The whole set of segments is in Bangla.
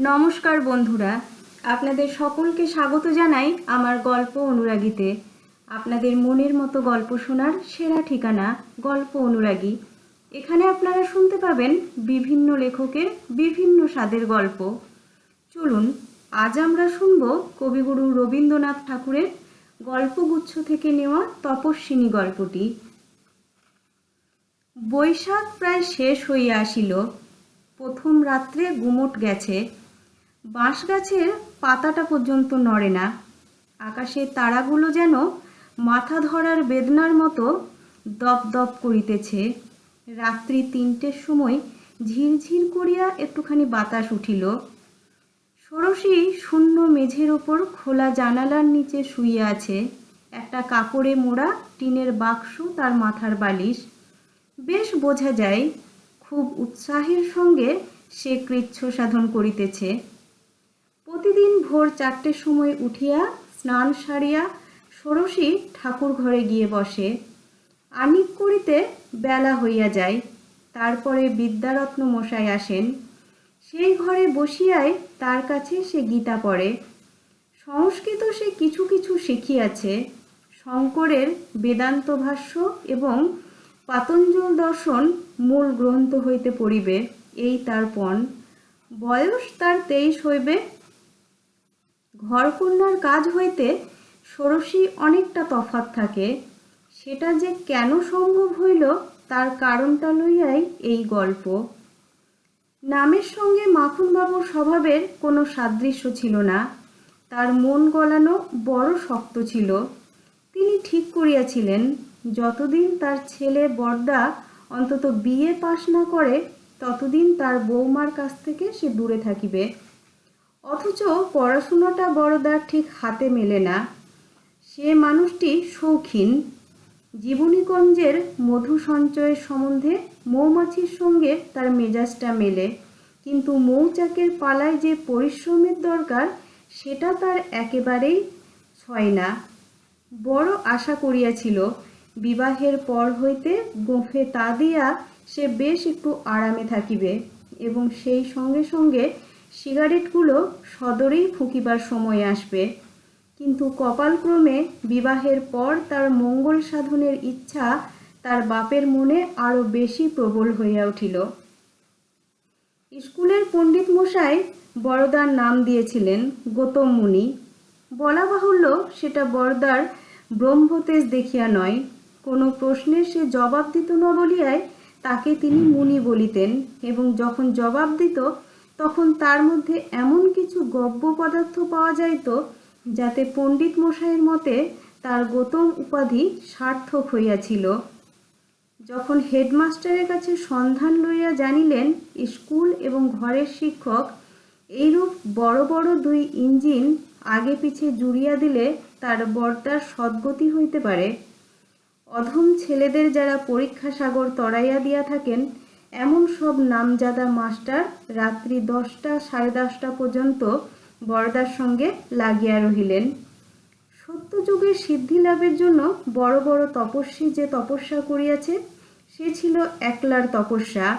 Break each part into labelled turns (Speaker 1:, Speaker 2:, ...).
Speaker 1: নমস্কার বন্ধুরা, আপনাদের সকলকে স্বাগত জানাই আমার গল্প অনুরাগীতে। আপনাদের মনের মতো গল্প শোনার সেরা ঠিকানা গল্প অনুরাগী। এখানে আপনারা শুনতে পাবেন বিভিন্ন লেখকের বিভিন্ন স্বাদের গল্প। চলুন, আজ আমরা শুনব কবিগুরু রবীন্দ্রনাথ ঠাকুরের গল্পগুচ্ছ থেকে নেওয়া তপস্বিনী গল্পটি। বৈশাখ প্রায় শেষ হইয়া আসিল। প্রথম রাত্রে গুমট গেছে। বাঁশ গাছের পাতাটা পর্যন্ত নড়ে না। আকাশের তারাগুলো যেন মাথা ধরার বেদনার মতো দপ দপ করিতেছে। রাত্রি তিনটের সময় ঝিরঝির করিয়া একটুখানি বাতাস উঠিল। ষোড়শী শূন্য মেঝের ওপর খোলা জানালার নিচে শুয়ে আছে। একটা কাপড়ে মোড়া টিনের বাক্স তার মাথার বালিশ। বেশ বোঝা যায়, খুব উৎসাহের সঙ্গে সে কৃচ্ছ সাধন করিতেছে। প্রতিদিন ভোর চারটের সময় উঠিয়া স্নান সারিয়া ষোড়শী ঠাকুর ঘরে গিয়ে বসে। আনিক করিতে বেলা হইয়া যায়, তারপরে বিদ্যারত্ন মশাই আসেন। সেই ঘরে বসিয়াই তার কাছে সে গীতা পড়ে। সংস্কৃত সে কিছু কিছু শিখিয়াছে, শঙ্করের বেদান্ত ভাষ্য এবং পাতঞ্জল দর্শন মূল গ্রন্থ হইতে পড়িবে, এই তার পণ। বয়স তার তেইশ হইবে ঘরকন্যার কাজ হইতে ষোড়শী অনেকটা তফাৎ থাকে, সেটা যে কেন সম্ভব হইল তার কারণটা লইয়াই এই গল্প। নামের সঙ্গে মাখনবাবুর স্বভাবের কোনো সাদৃশ্য ছিল না, তার মন গলানো বড় শক্ত ছিল। তিনি ঠিক করিয়াছিলেন, যতদিন তার ছেলে বর্দা অন্তত বিয়ে পাশ না করে, ততদিন তার বৌমার কাছ থেকে সে দূরে থাকিবে। অথচ পড়াশুনোটা বড়দার ঠিক হাতে মেলে না। সে মানুষটি শৌখিন। জীবনীগঞ্জের মধু সঞ্চয়ের সম্বন্ধে মৌমাছির সঙ্গে তার মেজাজটা মেলে। কিন্তু মৌচাকের পালায় যে পরিশ্রমের দরকার, সেটা তার একেবারেই ছয় না। বড় আশা করিয়াছিল, বিবাহের পর হইতে গোফে তা দিয়া সে বেশ একটু আরামে থাকিবে এবং সেই সঙ্গে সঙ্গে সিগারেটগুলো সদরেই ফুঁকিবার সময় আসবে। কিন্তু কপালক্রমে বিবাহের পর তার মঙ্গল সাধনের ইচ্ছা তার বাপের মনে আরও বেশি প্রবল হইয়া উঠিল। স্কুলের পণ্ডিত মশাই বড়দার নাম দিয়েছিলেন গৌতম মুনি। বলা বাহুল্য সেটা বরদার ব্রহ্মতেজ দেখিয়া নয়। কোনো প্রশ্নের সে জবাব দিত না বলিয়ায় তাকে তিনি মুনি বলিতেন এবং যখন জবাব দিত তখন তার মধ্যে এমন কিছু গব্য পদার্থ পাওয়া যাইত, যাতে পণ্ডিত মশাইয়ের মতে তার গৌতম উপাধি সার্থক হইয়াছিল। যখন হেডমাস্টারের কাছে সন্ধান লইয়া জানিলেন স্কুল এবং ঘরের শিক্ষক, এইরূপ বড় বড় দুই ইঞ্জিন আগে পিছে জুড়িয়া দিলে তার বর্তার সদ্গতি হইতে পারে। অধম ছেলেদের যারা পরীক্ষা সাগর তরাইয়া দিয়া থাকেন এমন সব নামজাদা মাস্টার রাত্রি দশটা, সাড়ে দশটা পর্যন্ত বরদার সঙ্গে লাগিয়া রহিলেন। সত্যযুগের সিদ্ধি লাভের জন্য বড় বড় তপস্বী যে তপস্যা করিয়াছে, সে ছিল একলার তপস্যা।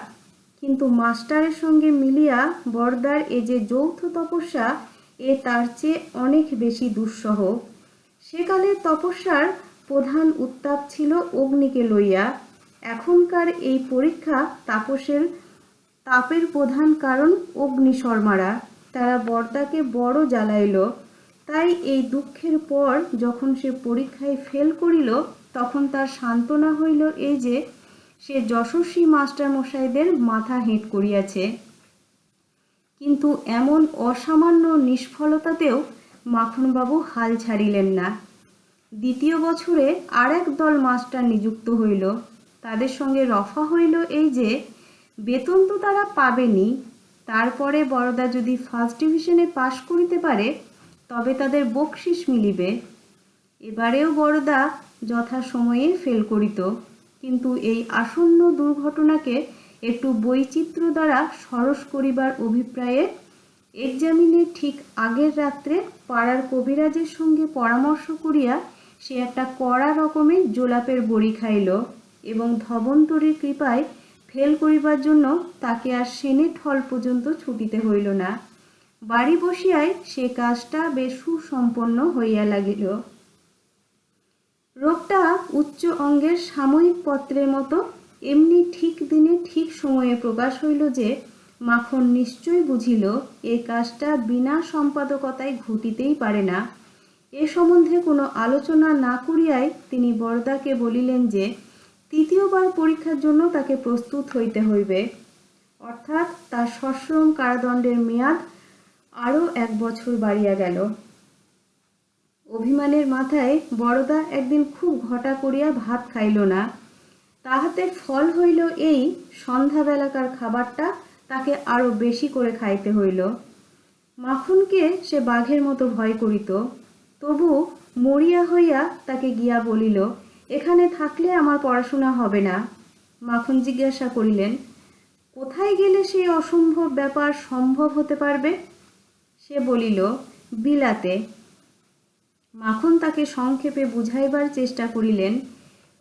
Speaker 1: কিন্তু মাস্টারের সঙ্গে মিলিয়া বরদার এ যে যৌথ তপস্যা, এ তার চেয়ে অনেক বেশি দুঃসহ। সেকালে তপস্যার প্রধান উত্তাপ ছিল অগ্নিকে লইয়া। এখনকার এই পরীক্ষা তাপসের তাপের প্রধান কারণ অগ্নিশর্মারা তারা বর্দাকে বড় জ্বালাইল। তাই এই দুঃখের পর যখন সে পরীক্ষায় ফেল করিল, তখন তার সান্ত্বনা হইল এই যে, সে যশস্বী মাস্টারমশাইদের মাথা হেঁট করিয়াছে। কিন্তু এমন অসামান্য নিষ্ফলতাতেও মাখনবাবু হাল ছাড়িলেন না। দ্বিতীয় বছরে আর এক দল মাস্টার নিযুক্ত হইল। তাদের সঙ্গে রফা হইল এই যে, বেতন তো তারা পাবেনি। তারপরে বড়দা যদি ফার্স্ট ডিভিশনে পাশ করিতে পারে, তবে তাদের বকশিস মিলিবে। এবারেও বড়দা যথা সময়ে ফেল করিত। কিন্তু এই আসন্ন দুর্ঘটনাকে একটু বৈচিত্র্য দ্বারা সরস করিবার অভিপ্রায়ে এক্সামিনের ঠিক আগের রাত্রে পাড়ার কবিরাজের সঙ্গে পরামর্শ করিয়া সে একটা কড়া রকমের জোলাপের বড়ি খাইল। এবং ধবন্তরীর কৃপায় ফেল করিবার জন্য তাকে আর সেনেট হল পর্যন্ত ছুটিতে হইল না। বাড়ি বসিয়াই সে কাজটা বেশ সুসম্পন্ন হইয়া লাগিল। রোগটা উচ্চ অঙ্গের সাময়িক পত্রের মতো এমনি ঠিক দিনে ঠিক সময়ে প্রকাশ হইল যে মাখন নিশ্চয় বুঝিল এ কাজটা বিনা সম্পাদকতায় ঘটিতেই পারে না। এ সম্বন্ধে কোনো আলোচনা না করিয়াই তিনি বরদাকে বলিলেন যে তৃতীয়বার পরীক্ষার জন্য তাকে প্রস্তুত হইতে হইবে। অর্থাৎ তার সশ্রম কারাদণ্ডের মেয়াদ আরও এক বছর বাড়িয়া গেল। অভিমানের মাথায় বড়দা একদিন খুব ঘটা করিয়া ভাত খাইল না। তাহাতে ফল হইল এই, সন্ধ্যাবেলাকার খাবারটা তাকে আরও বেশি করে খাইতে হইল। মাখনকে সে বাঘের মতো ভয় করিত। তবু মরিয়া হইয়া তাকে গিয়া বলিল এখানে থাকলে আমার পড়াশোনা হবে না। মাখন জিজ্ঞাসা করিলেন, কোথায় গেলে সেই অসম্ভব ব্যাপার সম্ভব হতে পারবে? সে বলিল, বিলাতে। মাখন তাকে সংক্ষেপে বুঝাইবার চেষ্টা করিলেন,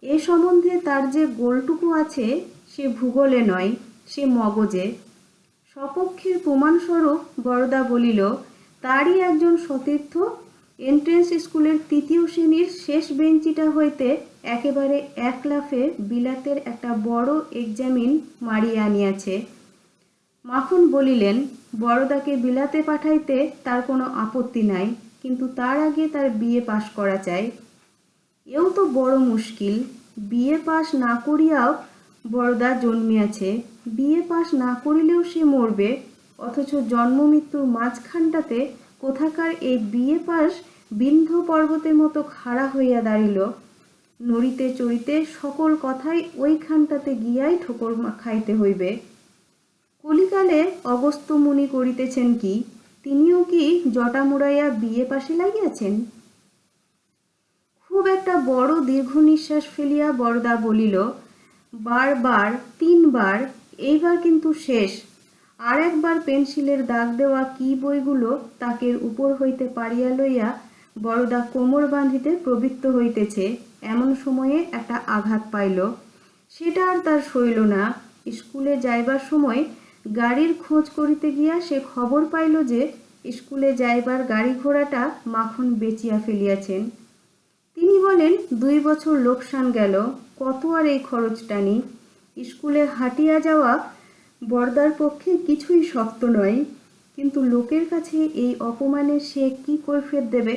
Speaker 1: এ সম্বন্ধে তার যে গোলটুকু আছে, সে ভূগোলে নয়, সে মগজে। সপক্ষের প্রমাণস্বরূপ বরদা বলিল, তারই একজন সতীর্থ এন্ট্রেন্স স্কুলের তৃতীয় শ্রেণির শেষ বেঞ্চিটা হইতে একেবারে এক লাফে বিলাতের একটা বড় এক্সামিন মারিয়া আনিয়াছে। মাখন বলিলেন, বড়দাকে বিলাতে পাঠাইতে তার কোনো আপত্তি নাই, কিন্তু তার আগে তার বিয়ে পাশ করা চাই। এও তো বড় মুশকিল। বিয়ে পাশ না করিয়াও বড়দা জন্মিয়াছে। বিয়ে পাশ না করিলেও সে মরবে, অথচ জন্ম মৃত্যুর মাঝখানটাতে কোথাকার এই বিয়ে পাশ বিন্ধ পর্বতের মতো খাড়া হইয়া দাঁড়িল। নড়িতে চড়িতে সকল কথাই ওইখানটাতে গিয়াই ঠোকর খাইতে হইবে। কলিকালে অগস্ত্য মুনি করিতেছেন কি? তিনিও কি জটা মুড়াইয়া বিয়ে পাশে লাগিয়াছেন? খুব একটা বড় দীর্ঘ নিঃশ্বাস ফেলিয়া বরদা বলিল, বারবার, তিনবার, এইবার কিন্তু শেষ। আর একবার পেন্সিলের দাগ দেওয়া কি বইগুলো তাকের উপর হইতে পারিয়া লইয়া বরদা কোমর বাঁধিতে প্রবৃত্ত হইতেছে, এমন সময়ে একটা আঘাত পাইল। সেটা আর তার সইল না। স্কুলে যাইবার সময় গাড়ির খোঁজ করিতে গিয়া সে খবর পাইল যে, স্কুলে যাইবার গাড়ি ঘোড়াটা মাখন বেচিয়া ফেলিয়াছেন। তিনি বলেন, দুই বছর লোকসান গেল, কত আর এই খরচ টানি স্কুলে হাঁটিয়া যাওয়া বর্দার পক্ষে কিছুই শক্ত নয়, কিন্তু লোকের কাছে এই অপমানে সে কি কৈফিয়ত দেবে?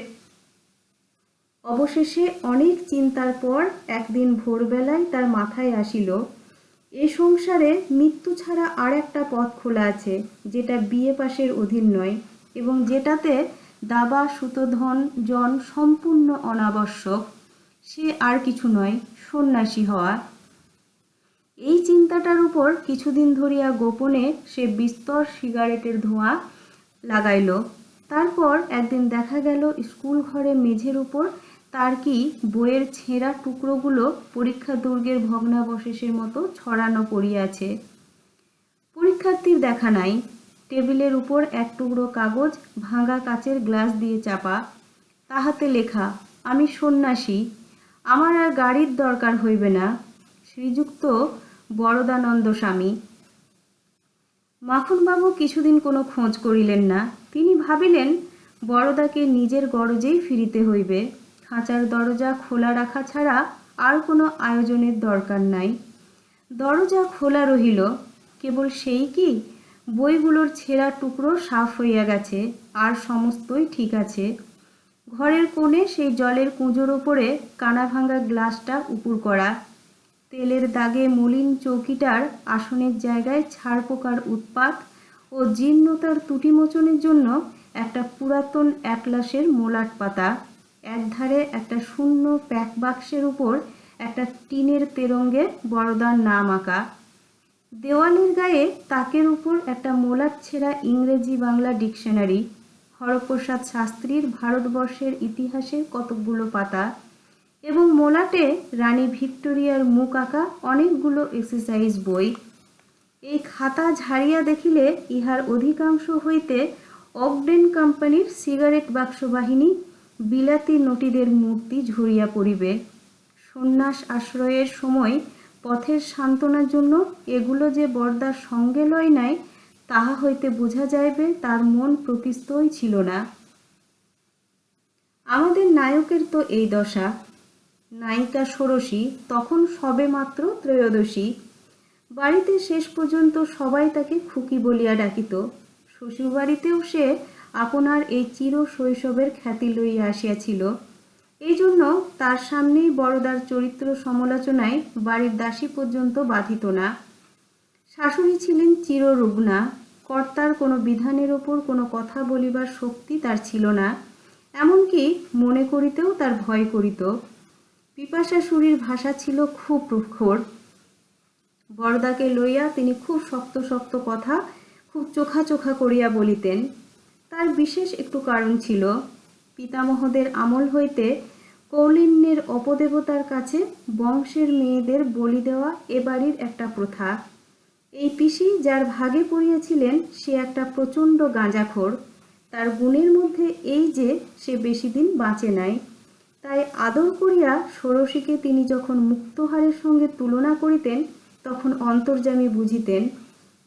Speaker 1: অবশেষে অনেক চিন্তার পর একদিন ভোরবেলায় তার মাথায় আসিল, এ সংসারে মৃত্যু ছাড়া আর একটা পথ খোলা আছে, যেটা বিয়ে পাশের অধীন নয়, এবং যেটাতে দাবা, সুতোধন, জন সম্পূর্ণ অনাবশ্যক। সে আর কিছু নয়, সন্ন্যাসী হওয়া। এই চিন্তাটার উপর কিছুদিন ধরিয়া গোপনে সে বিস্তর সিগারেটের ধোঁয়া লাগাইল। তারপর একদিন দেখা গেল, স্কুল ঘরে মেঝের উপর তার কি বইয়ের ছেঁড়া টুকরোগুলো পরীক্ষা দুর্গের ভগ্নাবশেষের মতো ছড়ানো পড়িয়াছে। পরীক্ষার্থীর দেখা নাই। টেবিলের উপর এক টুকরো কাগজ, ভাঙা কাচের গ্লাস দিয়ে চাপা। তাহাতে লেখা, আমি সন্ন্যাসী। আমার আর গাড়ির দরকার হইবে না। শ্রীযুক্ত বরদানন্দ স্বামী। মাখনবাবু কিছুদিন কোনো খোঁজ করিলেন না। তিনি ভাবিলেন বড়দাকে নিজের গরজেই ফিরিতে হইবে। খাঁচার দরজা খোলা রাখা ছাড়া আর কোনো আয়োজনের দরকার নাই। দরজা খোলা রহিল, কেবল সেই কি, বইগুলোর ছেঁড়া টুকরো সাফ হইয়া গেছে, আর সমস্তই ঠিক আছে। ঘরের কোণে সেই জলের কুঁজোর ওপরে কানা গ্লাসটা উপুর করা। তেলের দাগে মলিন চৌকিটার আসনের জায়গায় ছাড় পোকার উৎপাত ও জীর্ণতার তুটি মোচনের জন্য একটা পুরাতন একলাসের মোলাট পাতা। একধারে একটা শূন্য প্যাক বাক্সের উপর একটা টিনের তেরঙ্গে বড়দার নাম আঁকা। দেওয়ালের গায়ে তাকের উপর একটা মোলাট ছেঁড়া ইংরেজি বাংলা ডিকশনারি। হরপ্রসাদ শাস্ত্রীর ভারতবর্ষের ইতিহাসের কতকগুলো পাতা। এবং মোলাটে রানী ভিক্টোরিয়ার মুখ আঁকা অনেকগুলো এক্সারসাইজ বই। এই খাতা ঝাড়িয়া দেখিলে ইহার অধিকাংশ হইতে অগডেন কোম্পানির সিগারেট বাক্স বাহিনী বিলাতি নটিদের মূর্তি ঝরিয়া পড়িবে। সন্ন্যাস আশ্রয়ের সময় পথের সান্ত্বনার জন্য এগুলো যে বর্দার সঙ্গে লয় নাই, তাহা হইতে বোঝা যাইবে তার মন প্রকৃষ্টই ছিল না। আমাদের নায়কের তো এই দশা। নায়িকা ষোড়শী তখন সবে মাত্র ত্রয়োদশী। বাড়িতে শেষ পর্যন্ত সবাই তাকে খুকি বলিয়া ডাকিত। শ্বশুরবাড়িতেও সে আপনার এই চির শৈশবের খ্যাতি লইয়া আসিয়াছিল। এই জন্য তার সামনেই বড়দার চরিত্র সমালোচনায় বাড়ির দাসী পর্যন্ত বাধিত না। শাশুড়ি ছিলেন চিররুগ্না কর্তার কোনো বিধানের ওপর কোনো কথা বলিবার শক্তি তার ছিল না। এমনকি মনে করিতেও তার ভয় করিত। পিপাসা সুরীর ভাষা ছিল খুব প্রখর বরদাকে লইয়া তিনি খুব শক্ত শক্ত কথা, খুব চোখা চোখা করিয়া বলিতেন। তার বিশেষ একটু কারণ ছিল, পিতামহদের আমল হইতে কৌলিন্যের অপদেবতার কাছে বংশের মেয়েদের বলি দেওয়া এ বাড়ির একটা প্রথা। এই পিসি যার ভাগে পড়িয়াছিলেন সে একটা প্রচণ্ড গাঁজাখোর। তার গুণের মধ্যে এই যে সে বেশি দিন বাঁচে নাই। তাই আদর করিয়া ষোড়শীকে তিনি যখন মুক্তহারের সঙ্গে তুলনা করিতেন, তখন অন্তর্যামী বুঝিতেন,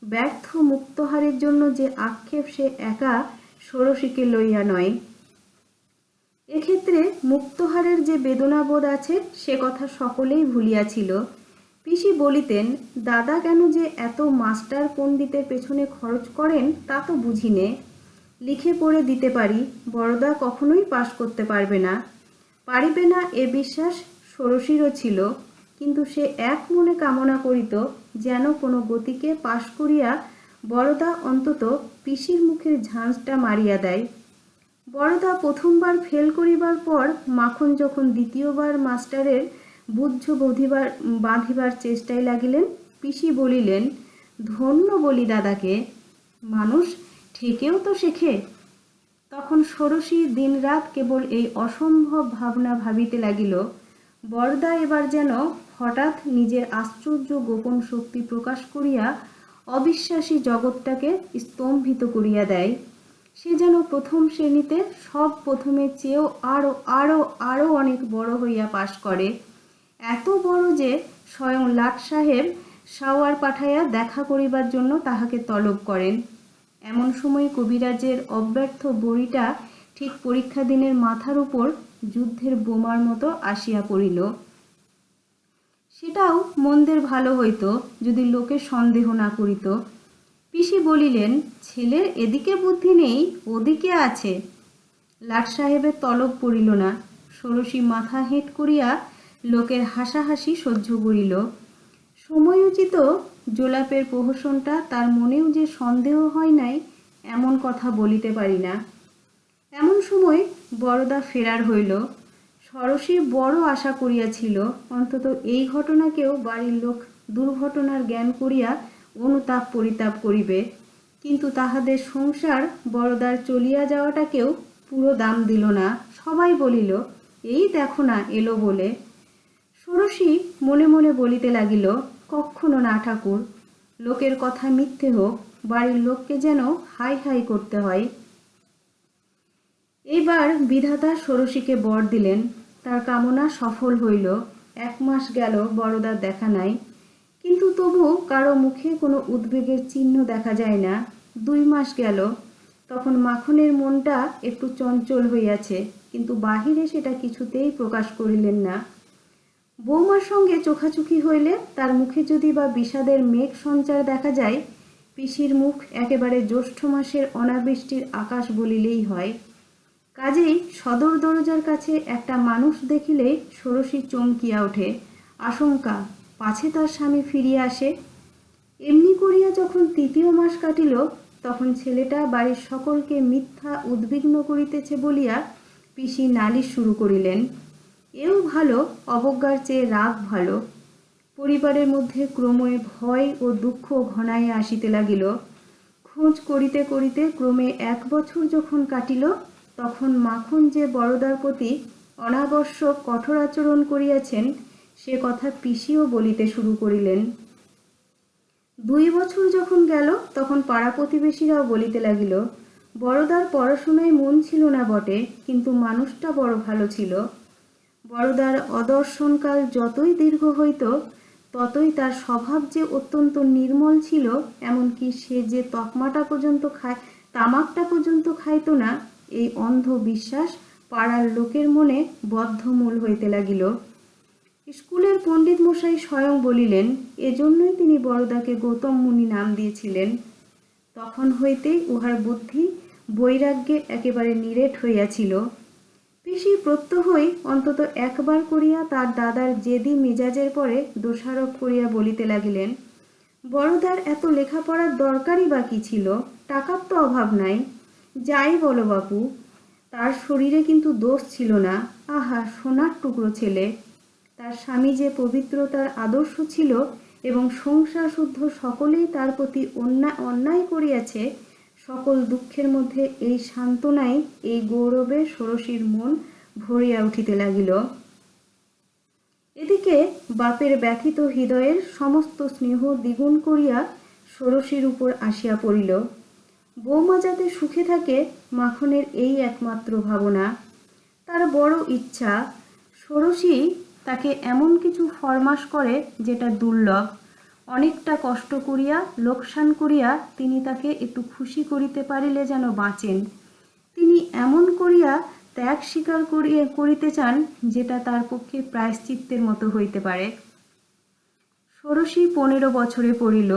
Speaker 1: ব্যর্থ মুক্তহারের জন্য যে আক্ষেপ সে একা ষোড়শীকে লইয়া নয়। এক্ষেত্রে মুক্তহারের যে বেদনাবোধ আছে, সে কথা সকলেই ভুলিয়াছিল। পিসি বলিতেন, দাদা কেন যে এত মাস্টার পণ্ডিতের পেছনে খরচ করেন, তা তো বুঝিনে লিখে পড়ে দিতে পারি, বড়দা কখনোই পাশ করতে পারবে না। পারিবে না এ বিশ্বাস? ষোড়শীরও ছিল। কিন্তু সে এক মনে কামনা করিত যেন কোনো গতিকে পাশ করিয়া বড়দা অন্তত পিসির মুখের ঝাঁঝটা মারিয়া দেয়। বড়দা প্রথমবার ফেল করিবার পর মাখন যখন দ্বিতীয়বার মাস্টারের বুদ্ধ বধিবার বাঁধিবার চেষ্টায় লাগিলেন, পিসি বলিলেন, ধন্য বলি দাদাকে। মানুষ ঠেকেও তো শেখে। তখন ষোড়শী দিনরাত কেবল এই অসম্ভব ভাবনা ভাবিতে লাগিল, বরদা এবার যেন হঠাৎ নিজের আশ্চর্য গোপন শক্তি প্রকাশ করিয়া অবিশ্বাসী জগৎটাকে স্তম্ভিত করিয়া দেয়। সে যেন প্রথম শ্রেণীতে সব প্রথমের চেয়েও আরও আরও আরও অনেক বড় হইয়া পাশ করে। এত বড় যে স্বয়ং লাট সাহেব সাওয়ার পাঠাইয়া দেখা করিবার জন্য তাহাকে তলব করেন। এমন সময় কবিরাজের অব্যর্থ বড়িটা ঠিক পরীক্ষা দিনের মাথার উপর যুদ্ধের বোমার মতো আসিয়া পড়িল। সেটাও মন্দের ভালো হইত, যদি লোকে সন্দেহ না করিত। পিসি বলিলেন, ছেলের এদিকে বুদ্ধি নেই, ওদিকে আছে লাট সাহেবের তলব পড়িল না। ষোড়শী মাথা হেঁট করিয়া লোকের হাসাহাসি সহ্য করিল। সময়োচিত জোলাপের প্রহসনটা তার মনেও যে সন্দেহ হয় নাই, এমন কথা বলিতে পারি না। এমন সময় বড়দা ফেরার হইল। সরসী বড় আশা করিয়াছিল, অন্তত এই ঘটনাকেও বাড়ির লোক দুর্ঘটনার জ্ঞান করিয়া অনুতাপ পরিতাপ করিবে। কিন্তু তাহাদের সংসার বড়দার চলিয়া যাওয়াটাকেও পুরো দাম দিল না। সবাই বলিল, এই দেখো না, এলো বলে। ষোড়শী মনে মনে বলিতে লাগিল কখনো না, ঠাকুর। লোকের কথা মিথ্যে হোক, বাড়ির লোককে যেন হাই হাই করতে হয়। এইবার বিধাতা ষোড়শীকে বর দিলেন। তার কামনা সফল হইল। এক মাস গেল, বড়দার দেখা নাই। কিন্তু তবু কারও মুখে কোনো উদ্বেগের চিহ্ন দেখা যায় না। দুই মাস গেল। তখন মাখনের মনটা একটু চঞ্চল হইয়াছে, কিন্তু বাহিরে সেটা কিছুতেই প্রকাশ করিলেন না। বৌমার সঙ্গে চোখাচুখি হইলে তার মুখে যদি বা বিষাদের মেঘ সঞ্চার দেখা যায়, পিসির মুখ একেবারে জ্যৈষ্ঠ মাসের অনাবৃষ্টির আকাশ বলিলেই হয়। কাজেই সদর দরজার কাছে একটা মানুষ দেখিলেই ষোড়শী চমকিয়া ওঠে। আশঙ্কা, পাছে তার স্বামী ফিরিয়া আসে। এমনি করিয়া যখন তৃতীয় মাস কাটিল, তখন ছেলেটা বাড়ির সকলকে মিথ্যা উদ্বিগ্ন করিতেছে বলিয়া পিসি নালিশ শুরু করিলেন। এও ভালো, অবজ্ঞার চেয়ে রাগ ভালো। পরিবারের মধ্যে ক্রমে ভয় ও দুঃখ ঘনাইয়া আসিতে লাগিল। খোঁজ করিতে করিতে ক্রমে এক বছর যখন কাটিল, তখন মাখন যে বড়দার প্রতি অনাবশ্যক কঠোর আচরণ করিয়াছেন, সে কথা পিসিও বলিতে শুরু করিলেন। দুই বছর যখন গেল, তখন পাড়া প্রতিবেশীরাও বলিতে লাগিল, বড়দার পড়াশোনায় মন ছিল না বটে, কিন্তু মানুষটা বড় ভালো ছিল। বড়দার অদর্শনকাল যতই দীর্ঘ হইত, ততই তার স্বভাব যে অত্যন্ত নির্মল ছিল, এমনকি সে যে তকমাটা পর্যন্ত খায়, তামাকটা পর্যন্ত খাইত না, এই অন্ধ বিশ্বাস পাড়ার লোকের মনে বদ্ধমূল হইতে লাগিল। স্কুলের পণ্ডিত মশাই স্বয়ং বলিলেন, এজন্যই তিনি বড়দাকে গৌতম মুনি নাম দিয়েছিলেন। তখন হইতেই উহার বুদ্ধি বৈরাগ্যে একেবারে নিরেট হইয়াছিল। পিসি প্রত্যহই অন্তত একবার করিয়া তার দাদার জেদি মেজাজের পরে দোষারোপ করিয়া বলিতে লাগিলেন, বড়দার এত লেখাপড়ার দরকারই বা কি ছিল? টাকার তো অভাব নাই। যাই বলো বাপু, তার শরীরে কিন্তু দোষ ছিল না। আহা, সোনার টুকরো ছেলে। তার স্বামী যে পবিত্রতার আদর্শ ছিল এবং সংসার শুদ্ধ সকলেই তার প্রতি অন্যায় অন্যায় করিয়াছে সকল দুঃখের মধ্যে এই সান্ত্বনাই এই গৌরবে ষোড়শীর মন ভরিয়া উঠিতে লাগিল। এদিকে বাপের ব্যথিত হৃদয়ের সমস্ত স্নেহ দ্বিগুণ করিয়া ষোড়শীর উপর আসিয়া পড়িল। বৌমা যাতে সুখে থাকে মাখনের এই একমাত্র ভাবনা। তার বড় ইচ্ছা, ষোড়শী তাকে এমন কিছু ফরমাস করে যেটা দুর্লভ। অনেকটা কষ্ট করিয়া, লোকসান করিয়া তিনি তাকে একটু খুশি করিতে পারিলে যেন বাঁচেন। তিনি এমন করিয়া ত্যাগ স্বীকার করিয়ে, করিতে চান যেটা তার পক্ষে প্রায়শ্চিত্তের মতো হইতে পারে। ষোড়শী পনেরো বছরে পড়িল।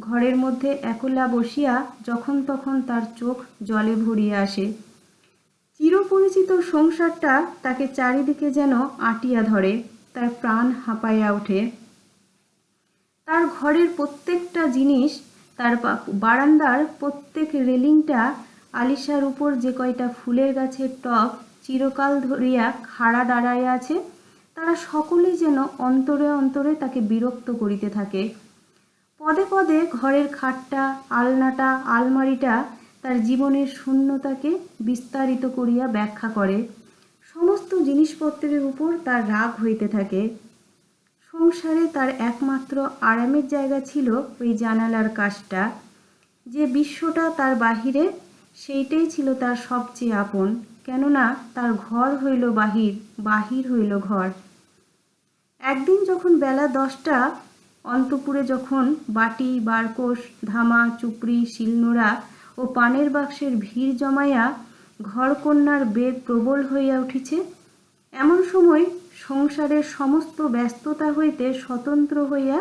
Speaker 1: ঘরের মধ্যে একলা বসিয়া যখন তখন তার চোখ জলে ভরিয়া আসে। চিরপরিচিত সংসারটা তাকে চারিদিকে যেন আটিয়া ধরে, তার প্রাণ হাঁপাইয়া ওঠে। তার ঘরের প্রত্যেকটা জিনিস, তার বারান্দার প্রত্যেক রেলিংটা আলিশার উপর যে কয়টা ফুলের গাছের টব চিরকাল ধরিয়া খাড়া দাঁড়াইয়া আছে, তারা সকলেই যেন অন্তরে অন্তরে তাকে বিরক্ত করিতে থাকে। পদে পদে ঘরের খাটটা, আলনাটা, আলমারিটা তার জীবনের শূন্যতাকে বিস্তারিত করিয়া ব্যাখ্যা করে। সমস্ত জিনিসপত্রের উপর তার রাগ হইতে থাকে। সংসারে তার একমাত্র আরামের জায়গা ছিল ওই জানালার কাজটা যে বিশ্বটা তার বাহিরে, সেইটাই ছিল তার সবচেয়ে আপন। কেননা তার ঘর হইল বাহির বাহির হইল ঘর। একদিন যখন বেলা দশটা, অন্তপুরে যখন বাটি বারকোষ ধামা, চুপড়ি, শিলনোড়া ও পানের বাক্সের ভিড় জমাইয়া ঘরকন্যার বেগ প্রবল হইয়া উঠিছে, এমন সময় সংসারের সমস্ত ব্যস্ততা হইতে স্বতন্ত্র হইয়া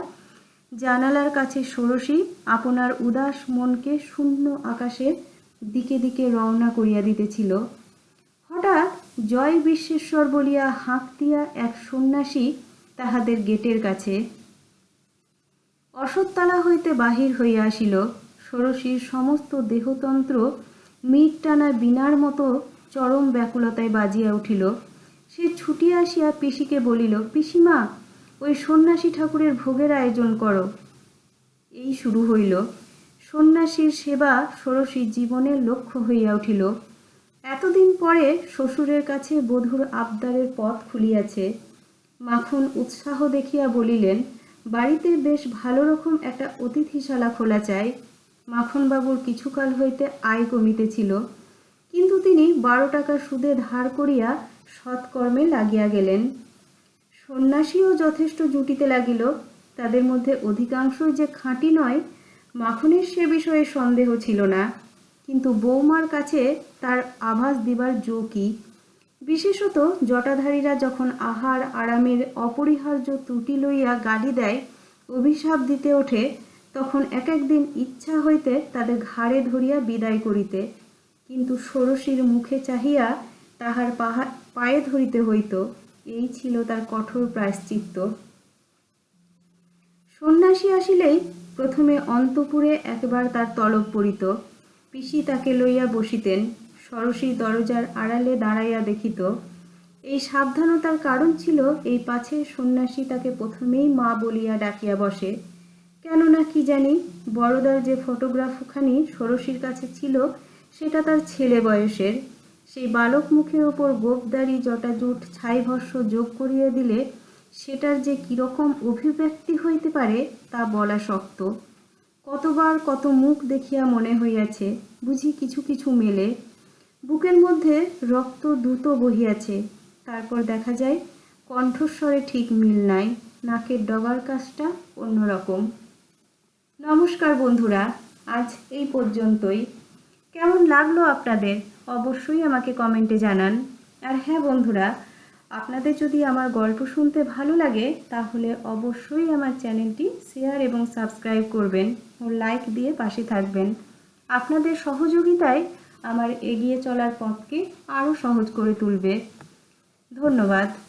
Speaker 1: জানালার কাছে ষোড়শী আপনার উদাস মনকে শূন্য আকাশের দিকে দিকে রওনা করিয়া দিতেছিল। হঠাৎ জয় বিশ্বেশ্বর বলিয়া হাঁক দিয়া এক সন্ন্যাসী তাহাদের গেটের কাছে অশ্বত্থালা হইতে বাহির হইয়া আসিল। ষোড়শীর সমস্ত দেহতন্ত্র মিট টানা বিনার মতো চরম ব্যাকুলতায় বাজিয়া উঠিল। সে ছুটিয়া আসিয়া পিসিকে বলিল, পিসিমা, ওই সন্ন্যাসী ঠাকুরের ভোগের আয়োজন করো। এই শুরু হইল। সন্ন্যাসীর সেবা ষোড়শীর জীবনের লক্ষ্য হইয়া উঠিল। এতদিন পরে শ্বশুরের কাছে বধূর আবদারের পথ খুলিয়াছে। মাখন উৎসাহ দেখিয়া বলিলেন, বাড়িতে বেশ ভালো রকম একটা অতিথিশালা খোলা চাই। মাখনবাবুর কিছুকাল হইতে আয় কমিতেছিল। কিন্তু তিনি বারো টাকা সুদে ধার করিয়া সৎকর্মে লাগিয়া গেলেন। সন্ন্যাসীও যথেষ্ট জুটিতে লাগিল। তাদের মধ্যে অধিকাংশই যে খাঁটি নয়, মাখনের সে বিষয়ে সন্দেহ ছিল না। কিন্তু বৌমার কাছে তার আভাস দিবার জো কি? বিশেষত জটাধারীরা যখন আহার আরামের অপরিহার্য ত্রুটি লইয়া গালি দেয়, অভিশাপ দিতে ওঠে, তখন এক একদিন ইচ্ছা হইতে তাদের ঘাড়ে ধরিয়া বিদায় করিতে। কিন্তু ষোড়শীর মুখে চাহিয়া তাহার পাহা পায়ে ধরিতে হইত, এই ছিল তার কঠোর প্রায়শ্চিত্ত। সন্ন্যাসী আসিলেই প্রথমে অন্তপুরে একবার তার তলব পড়িত। পিসি তাকে লইয়া বসিতেন সরসী দরজার আড়ালে দাঁড়াইয়া দেখিত। এই সাবধানতার কারণ ছিল, এই পাছে সন্ন্যাসী তাকে প্রথমেই মা বলিয়া ডাকিয়া বসে। কেননা কি জানি, বড়দার যে ফটোগ্রাফখানি ষোড়শীর কাছে ছিল, সেটা তার ছেলে বয়সের। সেই বালক মুখের ওপর গোপদারি জটাজুট ছাইভস্য যোগ করিয়া দিলে সেটার যে কীরকম অভিব্যক্তি হইতে পারে তা বলা শক্ত। কতবার কত মুখ দেখিয়া মনে হইয়াছে, বুঝি কিছু কিছু মেলে। বুকের মধ্যে রক্ত দ্রুত বহিয়াছে। তারপর দেখা যায়, কণ্ঠস্বরে ঠিক মিল নাই, নাকের ডগার কাজটা অন্যরকম। নমস্কার বন্ধুরা, আজ এই পর্যন্তই। কেমন লাগল আপনাদের? অবশ্যই আমাকে কমেন্টে জানান। আর হ্যাঁ বন্ধুরা, আপনাদের যদি আমার গল্প শুনতে ভালো লাগে, তাহলে অবশ্যই আমার চ্যানেলটি শেয়ার এবং সাবস্ক্রাইব করবেন ও লাইক দিয়ে পাশে থাকবেন। আপনাদের সহযোগিতায় আমার এগিয়ে চলার পথকে আরও সহজ করে তুলবে। ধন্যবাদ।